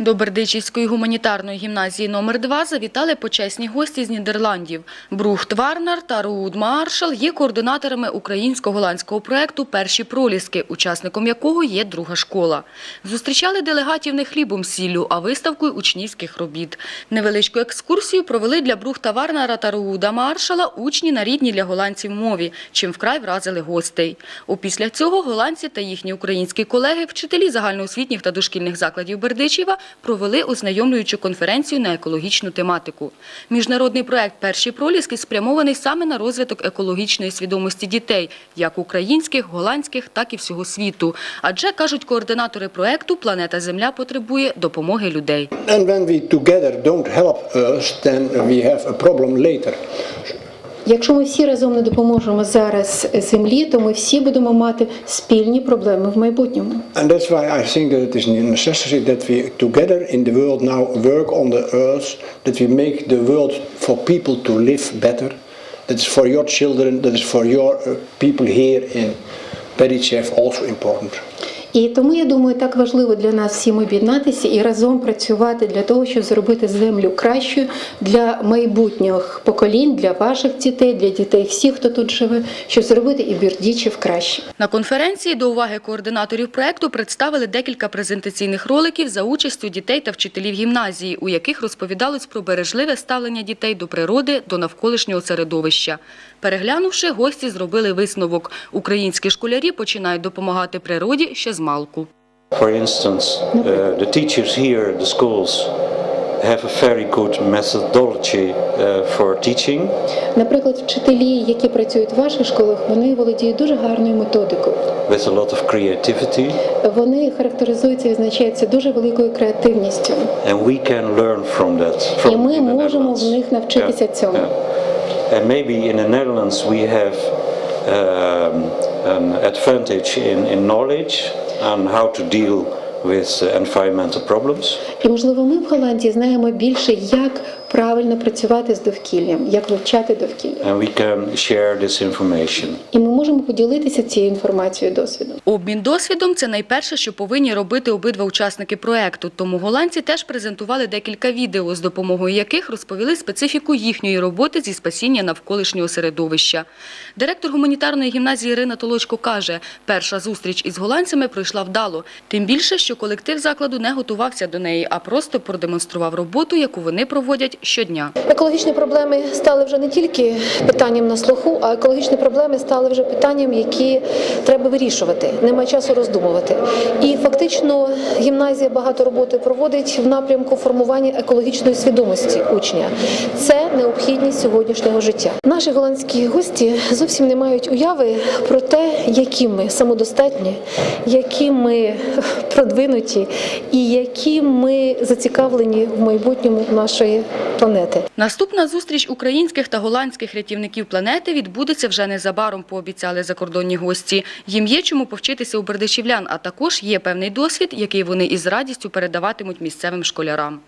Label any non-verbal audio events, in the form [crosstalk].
До Бердичівської гуманітарної гімназії номер 2 завітали почесні гості з Нідерландів. Брухт Варнар та Руд Маршал є координаторами українсько-голландського проекту Перші проліски, учасником якого є друга школа. Зустрічали делегатів не хлібом сіллю, а виставкою учнівських робіт. Невеличку екскурсію провели для Брухта Варнара та Руда Маршала учні на рідній для голландців мові, чим вкрай вразили гостей. Опісля цього голландці та їхні українські колеги, вчителі загальноосвітніх та дошкільних закладів Бердичева, провели ознайомлюючу конференцію на екологічну тематику. Міжнародний проект Перші проліски спрямований саме на розвиток екологічної свідомості дітей, як українських, голландських, так і всього світу. Адже кажуть координатори проекту, планета Земля потребує допомоги людей. And when we together don't help us, then we have a problem later. Якщо ми всі разом не допоможемо зараз землі, то ми всі будемо мати спільні проблеми в майбутньому. And that's why I think that it is a necessity that we together in the world now work on the earth, that we make the world for people to live better. That is for your children, that is for your uh, people here in Berichev also important. І тому я думаю, так важливо для нас всім об'єднатися і разом працювати для того, щоб зробити землю кращою для майбутніх поколінь, для ваших дітей, для дітей всіх, хто тут живе, щоб зробити і Бірдічів краще. На конференції до уваги координаторів проекту представили декілька презентаційних роликів за участю дітей та вчителів гімназії, у яких розповідалось про бережливе ставлення дітей до природи, до навколишнього середовища. Переглянувши, гості зробили висновок. Українські школярі починають допомагати природі ще з малку. For instance, uh, the teachers here at the schools have a very good methodology uh, for teaching. Наприклад, вчителі, які працюють в ваших школах, вони володіють дуже гарною методикою. with a lot of creativity, Вони характеризуються і відзначаються дуже великою креативністю. and we can learn from that. From І ми можемо в них навчитися цьому. And maybe in the Netherlands we have um, an advantage in, in knowledge on how to deal with uh, environmental problems. І можливо, ми в Голландії знаємо більше, як правильно працювати з довкіллям, як вивчати довкілля. And we can share this information. І можемо поділитися цією інформацією досвідом. Обмін досвідом це найперше, що повинні робити обидва учасники проекту. Тому голландці теж презентували декілька відео, з допомогою яких розповіли специфіку їхньої роботи зі спасіння навколишнього середовища. Директор гуманітарної гімназії Ірина Толочко каже, перша зустріч із голландцями пройшла вдало. Тим більше, що колектив закладу не готувався до неї, а просто продемонстрував роботу, яку вони проводять щодня. Екологічні проблеми стали вже не тільки питанням на слуху, а екологічні проблеми стали вже питанням, які треба вирішувати. Немає часу роздумувати. І фактично гімназія багато роботи проводить в напрямку формування екологічної свідомості учня. Це необхідність сьогоднішнього життя. Наші голландські гості зовсім не мають уяви про те, які ми самодостатні, які ми [laughs] продвинуті і які ми зацікавлені в майбутньому нашої планети. Наступна зустріч українських та голландських рятівників планети відбудеться вже незабаром, пообіцяли закордонні гості. Їм є чому повчитися у бердичівлян, а також є певний досвід, який вони із радістю передаватимуть місцевим школярам.